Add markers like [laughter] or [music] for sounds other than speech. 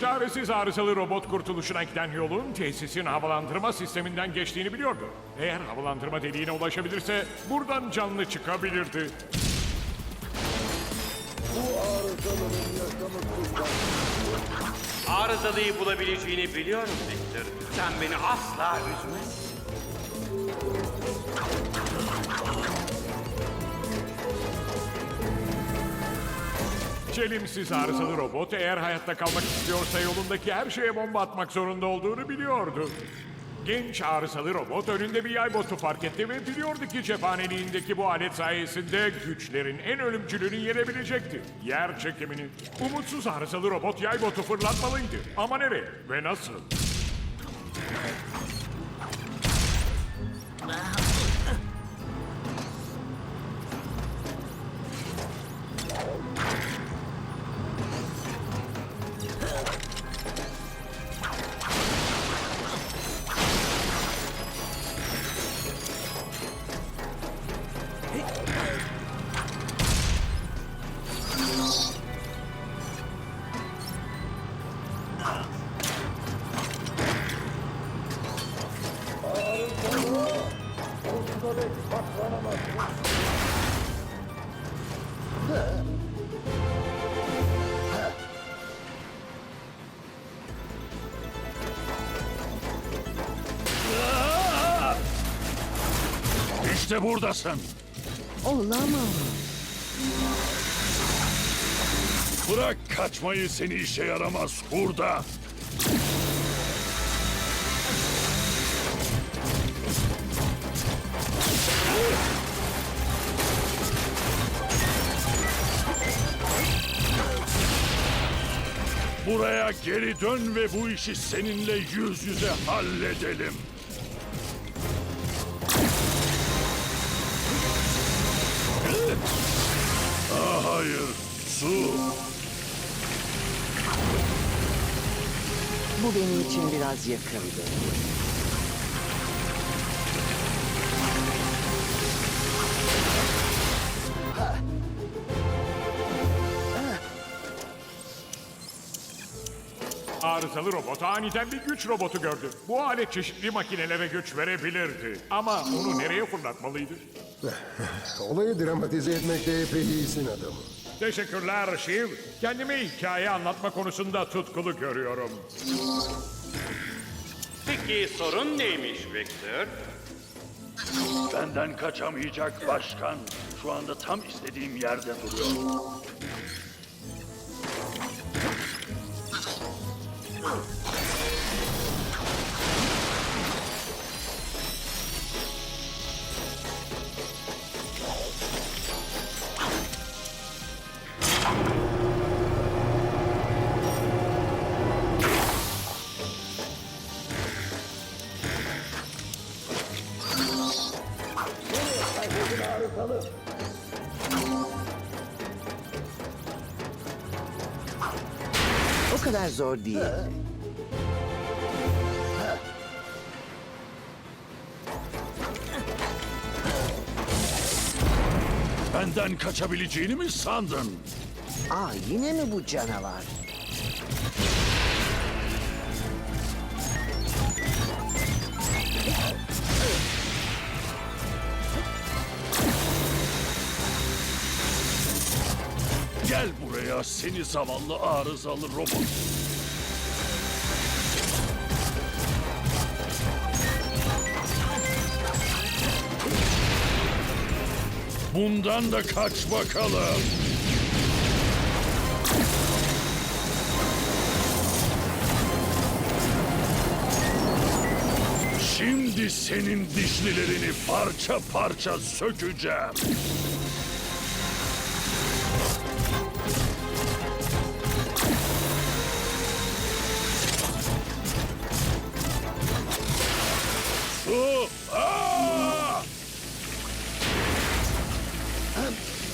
Çaresiz arızalı robot kurtuluşuna giden yolun tesisin havalandırma sisteminden geçtiğini biliyordu. Eğer havalandırma deliğine ulaşabilirse buradan canlı çıkabilirdi. Arızalıyı bulabileceğini biliyorum Victor. Sen beni asla üzmezsin. Çelimsiz arızalı robot eğer hayatta kalmak istiyorsa yolundaki her şeye bomba atmak zorunda olduğunu biliyordu. Genç arızalı robot önünde bir yay botu fark etti ve biliyordu ki cephaneliğindeki bu alet sayesinde güçlerin en ölümcülünü yenebilecekti. Yer çekimini. Umutsuz arızalı robot yay botu fırlatmalıydı. Ama nereye ve nasıl? İşte buradasın. Olamaz. Bırak kaçmayı seni işe yaramaz hurda. Buraya geri dön ve bu işi seninle yüz yüze halledelim. Ah, hayır, su. Bu benim için biraz yakındı. Arızalı robot aniden bir güç robotu gördü. Bu alet çeşitli makinelere güç verebilirdi. Ama onu nereye fırlatmalıydı? [laughs] Olayı dramatize etmekte epey iyisin adamım. Teşekkürler Shiv. Kendimi hikaye anlatma konusunda tutkulu görüyorum. Peki sorun neymiş Victor? Benden kaçamayacak başkan. Şu anda tam istediğim yerde duruyor. O kadar zor değil. Benden kaçabileceğini mi sandın? Aa yine mi bu canavar? Gel buraya seni zavallı arızalı robot. Bundan da kaç bakalım. Şimdi senin dişlilerini parça parça sökeceğim. time.